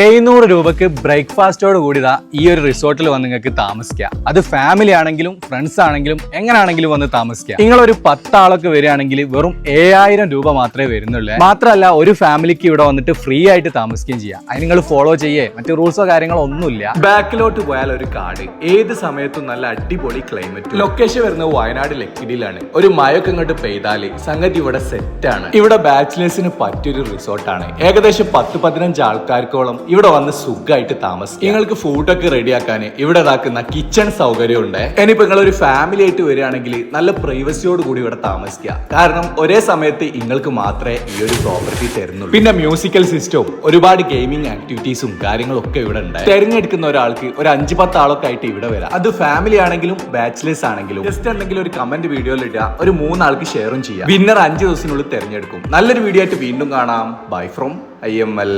എഴുന്നൂറ് രൂപക്ക് ബ്രേക്ക്ഫാസ്റ്റോട് കൂടി ഇതാ ഈ ഒരു റിസോർട്ടിൽ വന്ന് നിങ്ങൾക്ക് താമസിക്കാം. അത് ഫാമിലി ആണെങ്കിലും ഫ്രണ്ട്സ് ആണെങ്കിലും എങ്ങനെയാണെങ്കിലും വന്ന് താമസിക്കാം. നിങ്ങൾ ഒരു പത്താളൊക്കെ വരികയാണെങ്കിൽ വെറും ഏഴായിരം രൂപ മാത്രമേ വരുന്നുള്ളൂ. മാത്രമല്ല ഒരു ഫാമിലിക്ക് ഇവിടെ വന്നിട്ട് ഫ്രീ ആയിട്ട് താമസിക്കുകയും ചെയ്യാം. അത് നിങ്ങൾ ഫോളോ ചെയ്യേ. മറ്റു റൂൾസോ കാര്യങ്ങളോ ഒന്നുമില്ല. ബാക്കിലോട്ട് പോയാൽ ഒരു കാട്. ഏത് സമയത്തും നല്ല അടിപൊളി ക്ലൈമറ്റ് ലൊക്കേഷൻ വരുന്നത് വയനാട് ലക്കിടിയിലാണ്. ഒരു മഴയൊക്കെ ഇങ്ങോട്ട് പെയ്താൽ സംഗതി ഇവിടെ സെറ്റ് ആണ്. ഇവിടെ ബാച്ചിലേഴ്സിന് പറ്റിയൊരു റിസോർട്ടാണ് ഏകദേശം പത്ത് പതിനഞ്ച് ആൾക്കാർക്കോളം ഇവിടെ വന്ന് സുഖമായിട്ട് താമസിക്കും. നിങ്ങൾക്ക് ഫുഡൊക്കെ റെഡിയാക്കാൻ ഇവിടെ ഇതാക്കുന്ന കിച്ചൺ സൗകര്യം ഉണ്ട്. ഇനിയിപ്പോ നിങ്ങൾ ഒരു ഫാമിലി ആയിട്ട് വരികയാണെങ്കിൽ നല്ല പ്രൈവസിയോട് കൂടി ഇവിടെ താമസിക്കുക. കാരണം ഒരേ സമയത്ത് നിങ്ങൾക്ക് മാത്രമേ ഈ ഒരു പ്രോപ്പർട്ടി തരുന്നുള്ളൂ. പിന്നെ മ്യൂസിക്കൽ സിസ്റ്റവും ഒരുപാട് ഗെയിമിംഗ് ആക്ടിവിറ്റീസും കാര്യങ്ങളും ഒക്കെ ഇവിടെ ഉണ്ട്. തെരഞ്ഞെടുക്കുന്ന ഒരാൾക്ക് ഒരു അഞ്ച് പത്ത് ആളൊക്കെ ആയിട്ട് ഇവിടെ വരാം. അത് ഫാമിലി ആണെങ്കിലും ബാച്ചിലേഴ്സ് ആണെങ്കിലും ജസ്റ്റ് എന്തെങ്കിലും ഒരു കമന്റ് വീഡിയോയിൽ ഇടുക. ഒരു മൂന്നാൾക്ക് ഷെയറും ചെയ്യാം വിന്നർ അഞ്ച് ദിവസത്തിനുള്ളിൽ തെരഞ്ഞെടുക്കും. നല്ലൊരു വീഡിയോ ആയിട്ട് വീണ്ടും കാണാം. Bye from I M L